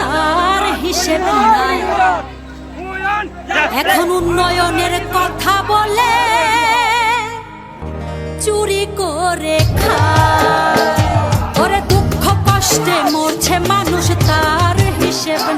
তার হিসেবে এখন উন্নয়নের কথা বলে চুরি করে খায়। ওরে দুঃখ কষ্টে মরছে মানুষ, তার হিসেবে